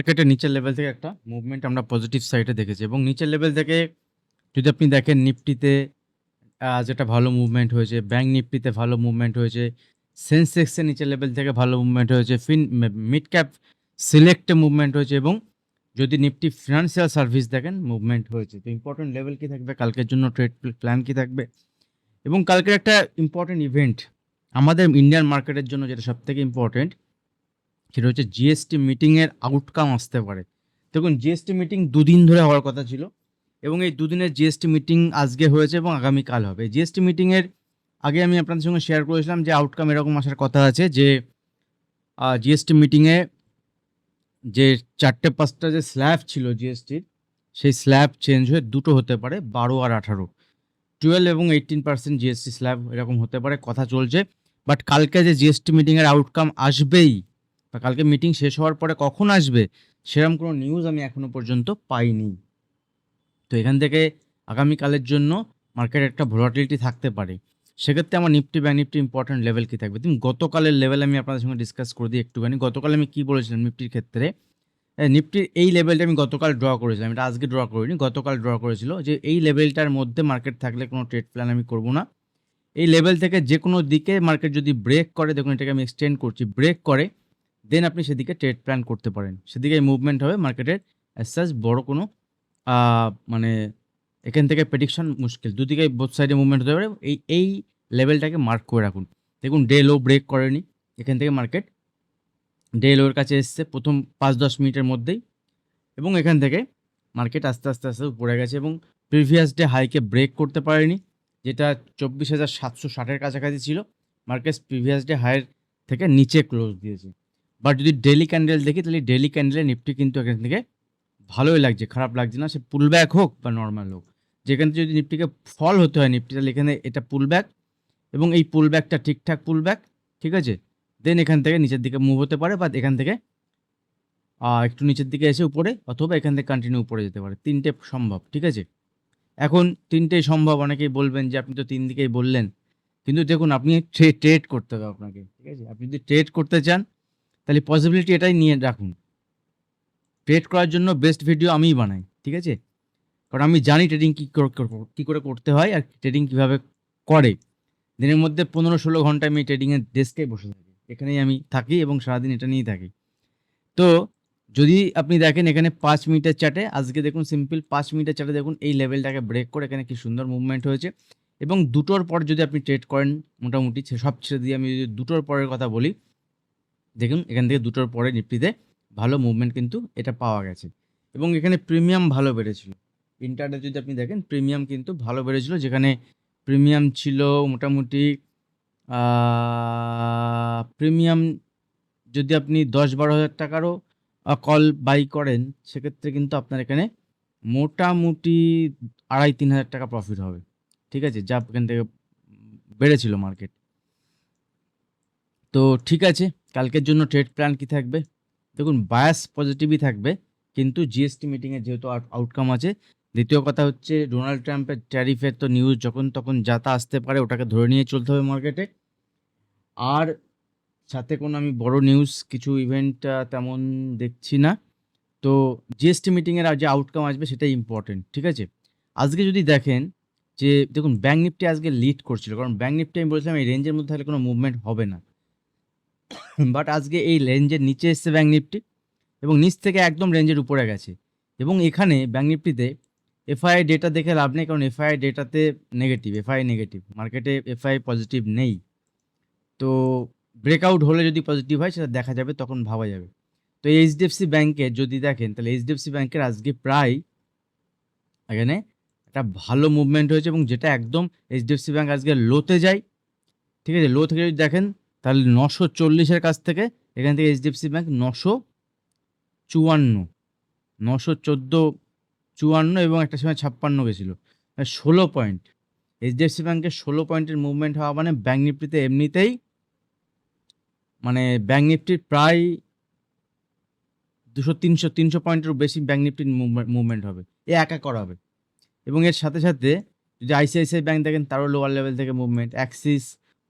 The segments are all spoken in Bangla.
মার্কেটের নিচের লেভেল থেকে একটা মুভমেন্ট আমরা পজিটিভ সাইডে দেখেছি এবং নিচের লেভেল থেকে যদি আপনি দেখেন নিফটিতে যেটা ভালো মুভমেন্ট হয়েছে ব্যাঙ্ক নিফটিতে ভালো মুভমেন্ট হয়েছে সেন্সেক্সের নিচের লেভেল থেকে ভালো মুভমেন্ট হয়েছে ফিন মিড ক্যাপ সিলেক্টে মুভমেন্ট হয়েছে এবং যদি নিফটি ফিনান্সিয়াল সার্ভিস দেখেন মুভমেন্ট হয়েছে। তো ইম্পর্টেন্ট লেভেল কী থাকবে? কালকের জন্য ট্রেড প্ল্যান কী থাকবে? এবং কালকের একটা ইম্পর্টেন্ট ইভেন্ট আমাদের ইন্ডিয়ান মার্কেটের জন্য যেটা সব থেকে ইম্পর্টেন্ট সেটা হচ্ছে জিএসটি মিটিংয়ের আউটকাম আসতে পারে। দেখুন জিএসটি মিটিং দুদিন ধরে হওয়ার কথা ছিল এবং এই দুদিনের জিএসটি মিটিং আজকে হয়েছে এবং আগামীকাল হবে। জিএসটি মিটিংয়ের আগে আমি আপনাদের সঙ্গে শেয়ার করেছিলাম যে আউটকাম এরকম আসার কথা আছে যে জিএসটি মিটিংয়ে যে চারটে পাঁচটা যে স্ল্যাব ছিল জিএসটির সেই স্ল্যাব চেঞ্জ হয়ে দুটো হতে পারে, বারো আর আঠারো। টুয়েলভ এবং এইটিন পার্সেন্ট জিএসটি স্ল্যাব এরকম হতে পারে, কথা চলছে। বাট কালকে যে জিএসটি মিটিংয়ের আউটকাম আসবেই বা কালকে মিটিং শেষ হওয়ার পরে কখন আসবে সেরকম কোনো নিউজ আমি এখনও পর্যন্ত পাইনি। তো এখান থেকে আগামীকালের জন্য মার্কেটে একটা ভোলাটিলিটি থাকতে পারে। সেক্ষেত্রে আমার Nifty bank Nifty important level কি থাকবে? তুমি গতকালের লেভেল আমি আপনাদের সঙ্গে ডিসকাস করে দিই একটুখানি। গতকাল আমি কী বলেছিলাম নিফটির ক্ষেত্রে? নিফটির এই লেভেলটা আমি গতকাল ড্র করেছিলাম। এটা আজকে ড্র করিনি, গতকাল ড্র করেছিল যে এই লেভেলটার মধ্যে মার্কেট থাকলে কোনো ট্রেড প্ল্যান আমি করব না। এই লেভেল থেকে যে কোনো দিকে মার্কেট যদি ব্রেক করে, দেখুন এটাকে আমি এক্সটেন্ড করছি ব্রেক করে দেন আপনি সেদিকে ট্রেড প্ল্যান করতে পারেন। সেদিকে মুভমেন্ট হবে মার্কেটের অ্যাজ বড় কোনো মানে এখান থেকে প্রেডিকশন মুশকিল। দুদিকে বোথ সাইডে মুভমেন্ট হতে পারে। এই এই লেভেলটাকে মার্ক করে রাখুন। দেখুন ডে লো ব্রেক করেনি। এখান থেকে মার্কেট ডে লোর কাছে এসছে প্রথম পাঁচ দশ মিনিটের মধ্যেই। এবং এখান থেকে মার্কেট আস্তে আস্তে আস্তে উপরে গেছে এবং প্রিভিয়াস ডে হাইকে ব্রেক করতে পারেনি, যেটা চব্বিশ হাজার সাতশো ষাটের কাছাকাছি ছিল। মার্কেট প্রিভিয়াস ডে হাইয়ের থেকে নিচে ক্লোজ দিয়েছে। বাট যদি ডেলি ক্যান্ডেল দেখি, তাহলে ডেলি ক্যান্ডেলে নিফটি কিন্তু এখান থেকে ভালোই লাগছে, খারাপ লাগছে না। সে পুল ব্যাক হোক বা নর্মাল হোক, যেখান থেকে যদি নিফটিকে ফল হতে হয় নিফটি তাহলে এখানে এটা পুল ব্যাক এবং এই পুল ব্যাকটা ঠিকঠাক পুল ব্যাক ঠিক আছে? দেন এখান থেকে নিচের দিকে মুভ হতে পারে বা এখান থেকে একটু নিচের দিকে এসে উপরে অথবা এখান থেকে কন্টিনিউ উপরে যেতে পারে। তিনটে সম্ভব, ঠিক আছে? এখন তিনটেই সম্ভব, অনেকেই বলবেন যে আপনি তো তিন দিকেই বললেন। কিন্তু দেখুন, আপনি ট্রেড করতে হবে আপনাকে, ঠিক আছে? আপনি যদি ট্রেড করতে চান তাহলে পসিবিলিটি এটাই নিয়ে রাখুন। ট্রেড করার জন্য বেস্ট ভিডিও আমিই বানাই, ঠিক আছে? কারণ আমি জানি ট্রেডিং কী কী করে করতে হয় আর ট্রেডিং কীভাবে করে। দিনের মধ্যে পনেরো ষোলো ঘণ্টা আমি ট্রেডিংয়ের ডেস্কে বসে থাকি। এখানেই আমি থাকি এবং সারাদিন এটা নিয়েই থাকি। তো যদি আপনি দেখেন এখানে পাঁচ মিনিটের চ্যাটে আজকে দেখুন সিম্পল পাঁচ মিনিটের চ্যাটে দেখুন এই লেভেলটাকে ব্রেক করে এখানে কি সুন্দর মুভমেন্ট হয়েছে। এবং দুটোর পর যদি আপনি ট্রেড করেন, মোটামুটি সব ছেড়ে দিয়ে আমি যদি দুটোর পরের কথা বলি দেখুন, এখান থেকে দুটোর পরে নিফটিতে ভালো মুভমেন্ট কিন্তু এটা পাওয়া গেছে। এবং এখানে প্রিমিয়াম ভালো বেড়েছিল। ইন্টারডে যদি আপনি দেখেন প্রিমিয়াম কিন্তু ভালো বেড়েছিল, যেখানে প্রিমিয়াম ছিল মোটামুটি প্রিমিয়াম যদি আপনি দশ বারো হাজার টাকারও কল বাই করেন, সেক্ষেত্রে কিন্তু আপনার এখানে মোটামুটি আড়াই তিন হাজার টাকা প্রফিট হবে। ঠিক আছে? যা এখান থেকে বেড়েছিল মার্কেট তো ঠিক আছে কালকের জন্য ট্রেড প্ল্যান কি থাকবে? দেখুন বায়াস পজিটিভই থাকবে, কিন্তু জিএসটি মিটিংয়ে যেহেতু আউটকাম আছে, দ্বিতীয় কথা হচ্ছে ডোনাল্ড ট্রাম্পের ট্যারিফের তো নিউজ যখন তখন যাতা আসতে পারে ওটাকে ধরে নিয়ে চলতে হবে মার্কেটে আর সাথে কোনো আমি বড় নিউজ কিছু ইভেন্ট তেমন দেখছি না। তো জিএসটি মিটিংয়ের যে আউটকাম আসবে সেটাই ইম্পর্টেন্ট ঠিক আছে? আজকে যদি দেখেন যে, দেখুন ব্যাঙ্ক নিফটি আজকে লিড করছিল, কারণ ব্যাঙ্ক নিফটি আমি বলেছিলাম এই রেঞ্জের মধ্যে থাকলে কোনো মুভমেন্ট হবে না। বাট আজকে এই রেঞ্জের নিচে এসছে ব্যাঙ্ক নিফটি এবং নিচ থেকে একদম রেঞ্জের উপরে গেছে। এবং এখানে ব্যাঙ্ক নিফটিতে এফআই ডেটা দেখে লাভ নেই, কারণ এফআই ডেটাতে নেগেটিভ এফআই নেগেটিভ মার্কেটে এফআই পজিটিভ নেই। তো ব্রেকআউট হলে যদি পজিটিভ হয়, সেটা দেখা যাবে, তখন ভাবা যাবে। তো এইচডিএফসি ব্যাংকে যদি দেখেন, তাহলে এইচডিএফসি ব্যাংকের আজকে প্রায় এখানে একটা ভালো মুভমেন্ট হয়েছে এবং যেটা একদম এইচডিএফসি ব্যাংক আজকে লোতে যায়। ঠিক আছে লো থেকে যদি দেখেন তাহলে নশো চল্লিশের কাছ থেকে এখান থেকে এইচডিএফসি ব্যাঙ্ক নশো চুয়ান্ন, নশো চোদ্দ চুয়ান্ন এবং একটা সময় ছাপ্পান্ন গেছিল। ষোলো পয়েন্ট। এইচডিএফসি ব্যাংকের ষোলো পয়েন্টের মুভমেন্ট হওয়া মানে ব্যাঙ্ক নিফটিতে এমনিতেই মানে ব্যাঙ্ক নিফটির প্রায় দুশো তিনশো তিনশো পয়েন্টেরও বেশি ব্যাঙ্ক নিফটির মুভমেন্ট হবে। এ একা করা হবে। এবং এর সাথে সাথে যদি আইসিআইসিআই ব্যাংক দেখেন, তারও লোয়ার লেভেল থেকে মুভমেন্ট অ্যাক্সিস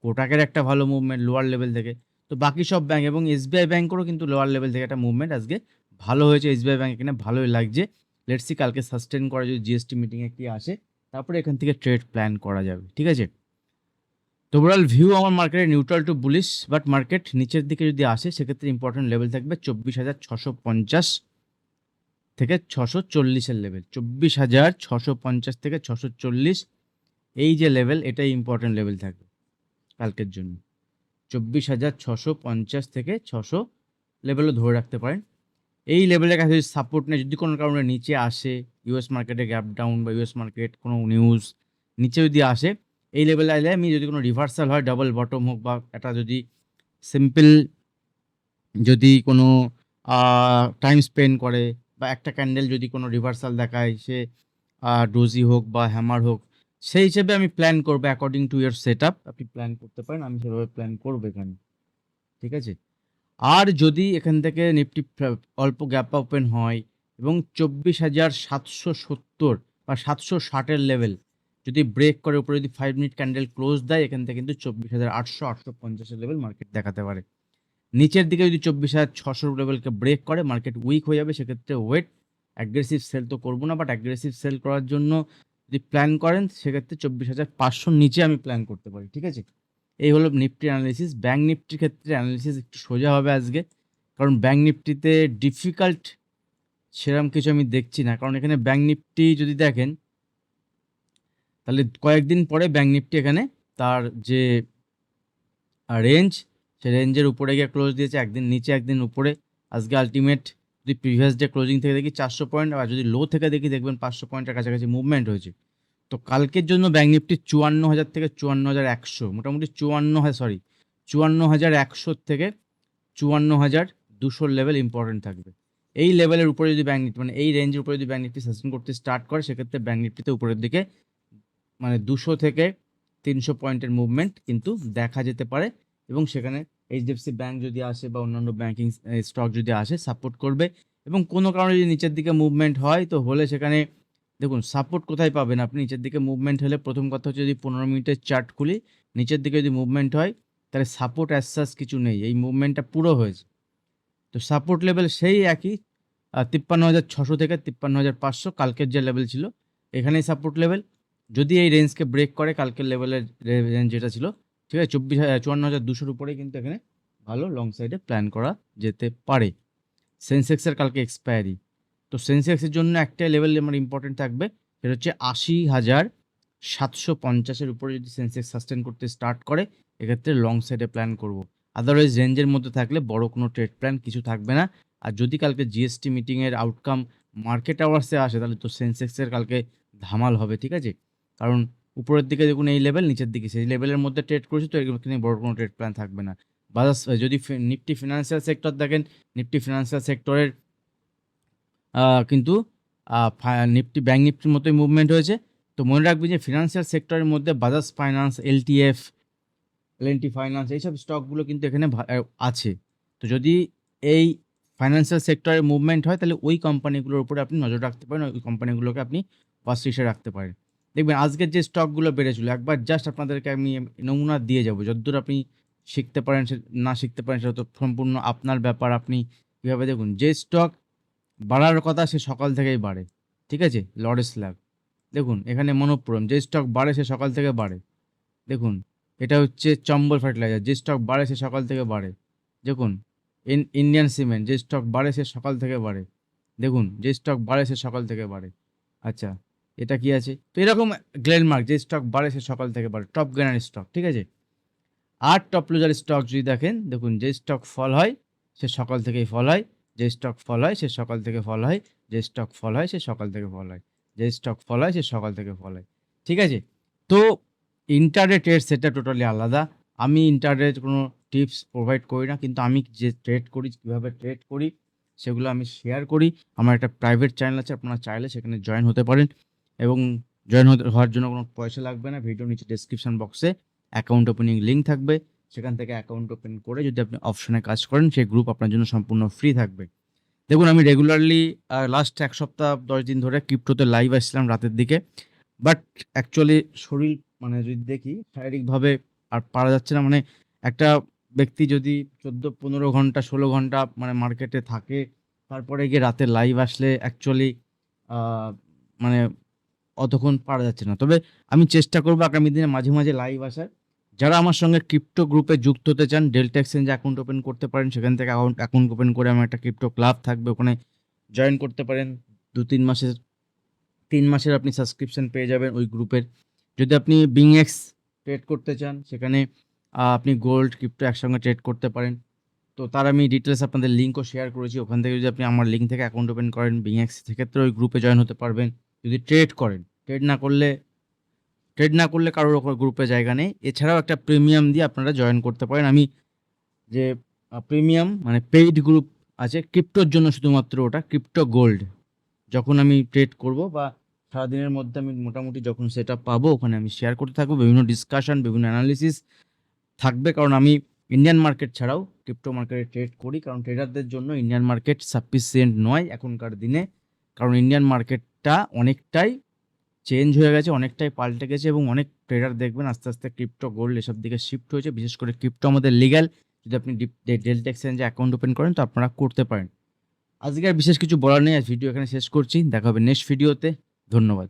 কোটাকের একটা ভালো মুভমেন্ট লোয়ার লেভেল থেকে। তো বাকি সব ব্যাঙ্ক এবং এসবিআই ব্যাংকেরও কিন্তু লোয়ার লেভেল থেকে একটা মুভমেন্ট আজকে ভালো হয়েছে। এসবিআই ব্যাংক এখানে ভালোই লাগছে। লেটসি কালকে সাস্টেন করা যদি জিএসটি মিটিংয়ে কি আসে। তারপরে এখান থেকে ট্রেড প্ল্যান করা যাবে, ঠিক আছে? তো ওভারঅল ভিউ আমার মার্কেটে neutral to bullish but market নিচের দিকে যদি আসে, সেক্ষেত্রে ইম্পর্টেন্ট লেভেল থাকবে চব্বিশ হাজার ছশো পঞ্চাশ থেকে ছশো চল্লিশের লেভেল চব্বিশ হাজার ছশো পঞ্চাশ থেকে ছশো চল্লিশ, এই যে লেভেল এটাই ইম্পর্টেন্ট লেভেল থাকবে। কালকের জন্য। চব্বিশ হাজার ছশো পঞ্চাশ থেকে ছশো লেভেলও ধরে রাখতে পারেন। এই লেভেলের কাছে যদি সাপোর্ট নেই যদি কোনো কারণে নিচে আসে ইউএস মার্কেটে গ্যাপ ডাউন বা ইউএস মার্কেট কোনো নিউজ নিচে যদি আসে, এই লেভেলে আসলে আমি যদি কোনো রিভার্সাল হয় ডাবল বটম হোক বা একটা যদি সিম্পল যদি কোনো টাইম স্পেন্ড করে বা একটা ক্যান্ডেল যদি কোনো রিভার্সাল দেখায়, সে ডোজি হোক বা হ্যামার হোক সেই হিসেবে আমি প্ল্যান করব according to year set up আপনি প্ল্যান করতে পারেন, আমি সেভাবে প্ল্যান করব এখানে। ঠিক আছে? আর যদি এখান থেকে নিফটি অল্প গ্যাপ ওপেন হয় এবং চব্বিশ হাজার সাতশো সত্তর বা সাতশো ষাটের লেভেল যদি ব্রেক করে, উপরে যদি ফাইভ মিনিট ক্যান্ডেল ক্লোজ দেয়, এখান থেকে কিন্তু চব্বিশ হাজার আটশো আটশো পঞ্চাশের লেভেল মার্কেট দেখাতে পারে। নিচের দিকে যদি চব্বিশ হাজার ছশো লেভেলকে ব্রেক করে মার্কেট উইক হয়ে যাবে, সেক্ষেত্রে ওয়েট অ্যাগ্রেসিভ সেল তো করব না বাট অ্যাগ্রেসিভ সেল করার জন্য যদি প্ল্যান করেন, সেক্ষেত্রে চব্বিশ হাজার পাঁচশোর নিচে আমি প্ল্যান করতে পারি, ঠিক আছে? এই হলো নিফটি অ্যানালিসিস ব্যাঙ্ক নিফটির ক্ষেত্রে অ্যানালিসিস একটু সোজা হবে আজকে, কারণ ব্যাঙ্ক নিফটিতে ডিফিকাল্ট সেরকম কিছু আমি দেখছি না। কারণ এখানে ব্যাঙ্ক নিফটি যদি দেখেন, তাহলে কয়েকদিন পরে ব্যাঙ্ক নিফটি এখানে তার যে রেঞ্জ সে রেঞ্জের উপরে গিয়ে ক্লোজ দিয়েছে, একদিন নিচে, একদিন উপরে। আজকে আলটিমেট যদি প্রিভিয়াস ডে ক্লোজিং থেকে দেখি চারশো পয়েন্ট আর যদি লো থেকে দেখি দেখবেন পাঁচশো পয়েন্টের কাছাকাছি মুভমেন্ট হয়েছে। তো কালকের জন্য ব্যাঙ্ক নিফটি চুয়ান্ন হাজার থেকে চুয়ান্ন হাজার একশো, মোটামুটি চুয়ান্ন হাজার সরি চুয়ান্ন হাজার একশো থেকে চুয়ান্ন হাজার দুশোর লেভেল ইম্পর্টেন্ট থাকবে। এই লেভেলের উপরে যদি ব্যাঙ্ক নিফটি মানে এই রেঞ্জের উপরে যদি ব্যাঙ্ক নিফটি সাসেন করতে স্টার্ট করে, সেক্ষেত্রে ব্যাঙ্ক নিফটিতে উপরের দিকে মানে দুশো থেকে তিনশো পয়েন্টের মুভমেন্ট কিন্তু দেখা যেতে পারে এবং সেখানে এইচডিএফসি ব্যাঙ্ক যদি আসে বা অন্যান্য ব্যাঙ্কিং স্টক যদি আসে সাপোর্ট করবে। এবং কোনো কারণে যদি নিচের দিকে মুভমেন্ট হয়, তো হলে সেখানে, দেখুন সাপোর্ট কোথায় পাবেন আপনি? নিচের দিকে মুভমেন্ট হলে প্রথম কথা হচ্ছে যদি পনেরো মিনিটের চার্ট খুলি, নিচের দিকে যদি মুভমেন্ট হয়, তাহলে সাপোর্ট অ্যাসাস কিছু নেই। এই মুভমেন্টটা পুরো হয়েছে। তো সাপোর্ট লেভেল সেই একই তিপ্পান্ন হাজার ছশো থেকে তিপ্পান্ন হাজার পাঁচশো কালকের যে লেভেল ছিল, এখানেই সাপোর্ট লেভেল যদি এই রেঞ্জকে ব্রেক করে, কালকের লেভেলের রেঞ্জ যেটা ছিল ঠিক আছে? চব্বিশ চুয়ান্ন হাজার দুশোর উপরে কিন্তু এখানে ভালো লং সাইডে প্ল্যান করা যেতে পারে। সেন্সেক্সের কালকে এক্সপায়ারি তো সেন্সেক্সের জন্য একটাই লেভেল আমার ইম্পর্টেন্ট থাকবে, সেটা হচ্ছে আশি হাজার সাতশো পঞ্চাশের উপরে যদি সেন্সেক্স সাস্টেন করতে স্টার্ট করে, এক্ষেত্রে লং সাইডে প্ল্যান করব। আদারওয়াইজ রেঞ্জের মধ্যে থাকলে বড় কোনো ট্রেড প্ল্যান কিছু থাকবে না। আর যদি কালকে জিএসটি মিটিংয়ের আউটকাম মার্কেট আওয়ার্সে আসে, তাহলে তো সেন্সেক্সের কালকে ধামাল হবে, ঠিক আছে? কারণ উপরের দিকে দেখুন এই লেভেল নিচের দিকে সেই লেভেলের মধ্যে ট্রেড করেছি তো এখানে বড় কোনো ট্রেড প্ল্যান থাকবে না। বাজাজ যদি নিফটি ফিনান্সিয়াল সেক্টর দেখেন নিফটি ফিনান্সিয়াল সেক্টরের কিন্তু নিফটি ব্যাঙ্ক নিফটির মতোই মুভমেন্ট হয়েছে। তো মনে রাখবেন যে ফিনান্সিয়াল সেক্টরের মধ্যে Bajaj finance LTF LNT finance এইসব স্টকগুলো কিন্তু এখানে আছে। তো যদি এই ফাইন্যান্সিয়াল সেক্টরের মুভমেন্ট হয়, তাহলে ওই কোম্পানিগুলোর উপরে আপনি নজর রাখতে পারেন, ওই কোম্পানিগুলোকে আপনি ফার্স্ট হিসেবে রাখতে পারেন। দেখবেন আজকের যে স্টকগুলো বেড়েছিল, একবার জাস্ট আপনাদেরকে আমি নমুনা দিয়ে যাব। যতদূর আপনি শিখতে পারেন না শিখতে পারেন সেটা তো সম্পূর্ণ আপনার ব্যাপার। আপনি কীভাবে দেখুন, যে স্টক বাড়ার কথা সে সকাল থেকেই বাড়ে, ঠিক আছে? লরেস স্ল্যাব। দেখুন, এখানে মনোপুরম যে স্টক বাড়ে সে সকাল থেকে বাড়ে। দেখুন, এটা হচ্ছে চম্বল ফার্টিলাইজার, যে স্টক বাড়ে সে সকাল থেকে বাড়ে। দেখুন, ইন, ইন্ডিয়ান সিমেন্ট, যে স্টক বাড়ে সে সকাল থেকে বাড়ে। দেখুন, যে স্টক বাড়ে সে সকাল থেকে বাড়ে। আচ্ছা এটা কি আছে? তো এরকম গ্লেনমার্ক যে স্টক বাড়ে সে সকাল থেকে বাড়ে টপ গেনার স্টক ঠিক আছে? আর টপ লুজার স্টক যদি দেখেন, দেখুন যে স্টক ফল হয়, সে সকাল থেকেই ফল হয়, যে স্টক ফল হয়, সে সকাল থেকে ফল হয়, যে স্টক ফল হয়, সে সকাল থেকে ফল হয়, যে স্টক ফল হয়, সে সকাল থেকে ফল হয়, ঠিক আছে? তো ইন্টারডে ট্রেড সেটা টোটালি আলাদা। আমি ইন্টারডে কোনো টিপস প্রোভাইড করি না, কিন্তু আমি যে ট্রেড করি, কীভাবে ট্রেড করি, সেগুলো আমি শেয়ার করি। আমার একটা প্রাইভেট চ্যানেল আছে, আপনারা চাইলে সেখানে জয়েন হতে পারেন। এবং জয়েন হওয়ার জন্য কোনো পয়সা লাগবে না। ভিডিও নিচে ডেসক্রিপশন বক্সে অ্যাকাউন্ট ওপেনিং লিঙ্ক থাকবে। সেখান থেকে অ্যাকাউন্ট ওপেন করে যদি আপনি অপশনে কাজ করেন, সেই গ্রুপ আপনার জন্য সম্পূর্ণ ফ্রি থাকবে। দেখুন, আমি রেগুলারলি লাস্ট এক সপ্তাহ, দশ দিন ধরে ক্রিপ্টোতে লাইভ আসছিলাম রাতের দিকে। বাট অ্যাকচুয়ালি শরীর মানে যদি দেখি, শারীরিকভাবে আর পারা যাচ্ছে না। মানে একটা ব্যক্তি যদি চোদ্দ, পনেরো ঘণ্টা, ষোলো ঘণ্টা মানে মার্কেটে থাকে, তারপরে গিয়ে রাতে লাইভ আসলে অ্যাকচুয়ালি মানে অতক্ষণ পারা যাচ্ছে না। তবে আমি চেষ্টা করব আগামী দিনে মাঝে মাঝে লাইভ আসার। যারা আমার সঙ্গে ক্রিপ্টো গ্রুপে যুক্ত হতে চান ডেল্টা এক্সচেঞ্জে অ্যাকাউন্ট ওপেন করতে পারেন, সেখান থেকে অ্যাকাউন্ট অ্যাকাউন্ট ওপেন করে আমার একটা ক্রিপ্টো ক্লাব থাকবে, ওখানে জয়েন করতে পারেন। দু তিন মাসের তিন মাসের আপনি সাবস্ক্রিপশন পেয়ে যাবেন ওই গ্রুপের যদি আপনি বিংএক্স ট্রেড করতে চান, সেখানে আপনি গোল্ড ক্রিপ্টো একসঙ্গে ট্রেড করতে পারেন। তো তার আমি ডিটেলস আপনাদের লিঙ্কও শেয়ার করেছি, ওখান থেকে যদি আপনি আমার লিঙ্ক থেকে অ্যাকাউন্ট ওপেন করেন বিংএক্স সেক্ষেত্রে ওই গ্রুপে জয়েন হতে পারবেন। যদি ট্রেড করেন ট্রেড না করলে ট্রেড না করলে কারোর ওপর গ্রুপে জায়গা নেই। এছাড়াও একটা প্রিমিয়াম দিয়ে আপনারা জয়েন করতে পারেন। আমি যে প্রিমিয়াম মানে পেইড গ্রুপ আছে ক্রিপ্টোর জন্য শুধুমাত্র ওটা ক্রিপ্টো গোল্ড যখন আমি ট্রেড করব বা সারাদিনের মধ্যে আমি মোটামুটি যখন সেটা পাবো, ওখানে আমি শেয়ার করতে থাকব। বিভিন্ন ডিসকাশন বিভিন্ন অ্যানালিসিস থাকবে। কারণ আমি ইন্ডিয়ান মার্কেট ছাড়াও ক্রিপ্টো মার্কেটে ট্রেড করি। কারণ ট্রেডারদের জন্য ইন্ডিয়ান মার্কেট সাফিসিয়েন্ট নয় এখনকার দিনে। কারণ ইন্ডিয়ান মার্কেটটা অনেকটাই চেঞ্জ হয়ে গেছে, অনেকটাই পাল্টে গেছে এবং অনেক ট্রেডার দেখবেন আস্তে আস্তে ক্রিপ্টো গোল্ড এসব দিকে শিফট হয়েছে। বিশেষ করে ক্রিপ্টো আমাদের লিগ্যাল যদি আপনি ডেল্টা এক্সচেঞ্জে অ্যাকাউন্ট ওপেন করেন, তো আপনারা করতে পারেন। আজকে আর বিশেষ কিছু বলার নেই, আজ ভিডিও এখানে শেষ করছি। দেখা হবে নেক্সট ভিডিওতে ধন্যবাদ।